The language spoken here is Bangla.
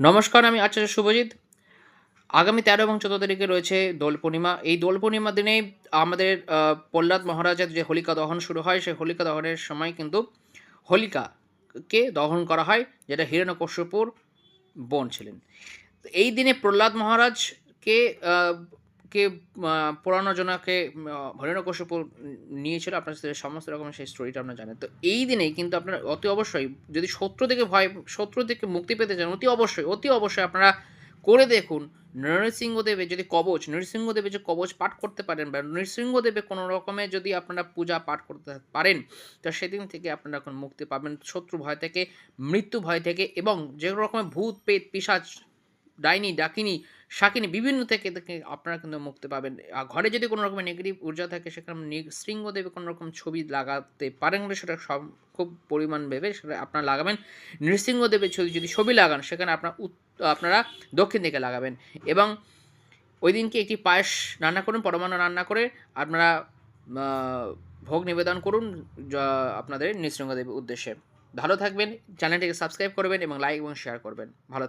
নমস্কার, আমি আচার্য শুভজিৎ। আগামী তেরো এবং চোদ্দ তারিখে রয়েছে দোল পূর্ণিমা। এই দোল পূর্ণিমা দিনে আমাদের প্রহ্লাদ মহারাজের যে হোলিকা দহন শুরু হয়, সেই হোলিকা দহনের সময় কিন্তু হোলিকাকে দহন করা হয়, যেটা হিরণ্যকশ্যপুর বোন ছিলেন। এই দিনে প্রহ্লাদ মহারাজকে কে আহ, পোড়ানোর জন্য কে হরিণকশ্যপুর নিয়েছিল। আপনার সাথে সমস্ত রকমের সেই স্টোরিটা আপনার জানেন। তো এই দিনে কিন্তু আপনারা অতি অবশ্যই যদি শত্রু থেকে ভয় শত্রু থেকে মুক্তি পেতে চান অতি অবশ্যই অতি অবশ্যই আপনারা করে দেখুন। নরসিংহদেবের যদি কবচ নরসিংহদেবের যে কবচ পাঠ করতে পারেন বা নরসিংহদেবের কোনো রকমের যদি আপনারা পূজা পাঠ করতে পারেন তো সেদিন থেকে আপনারা এখন মুক্তি পাবেন। শত্রু ভয় থেকে মৃত্যু ভয় থেকে এবং যে রকমের ভূত পেট পিসাচ ডাইনি ডাকিনি শাকিনি বিভিন্ন থেকে থেকে আপনারা কিন্তু মুক্তি পাবেন। ঘরে যদি কোনো রকমের নেগেটিভ ঊর্জা থাকে, সেখানে নৃসিংহদেবে কোনো রকম ছবি লাগাতে পারেন সেটা সব খুব পরিমাণ ভেবে সেটা আপনারা লাগাবেন। নৃসিংহদেবের ছবি যদি ছবি লাগান, সেখানে আপনার আপনারা দক্ষিণ দিকে লাগাবেন। এবং ওই দিনকে একটি পায়েস রান্না করুন, পরমান্ন রান্না করে আপনারা ভোগ নিবেদন করুন আপনাদের নৃসিংহদেবের উদ্দেশ্যে। ভালো থাকবেন, চ্যানেলটিকে সাবস্ক্রাইব করবেন এবং লাইক এবং শেয়ার করবেন। ভালো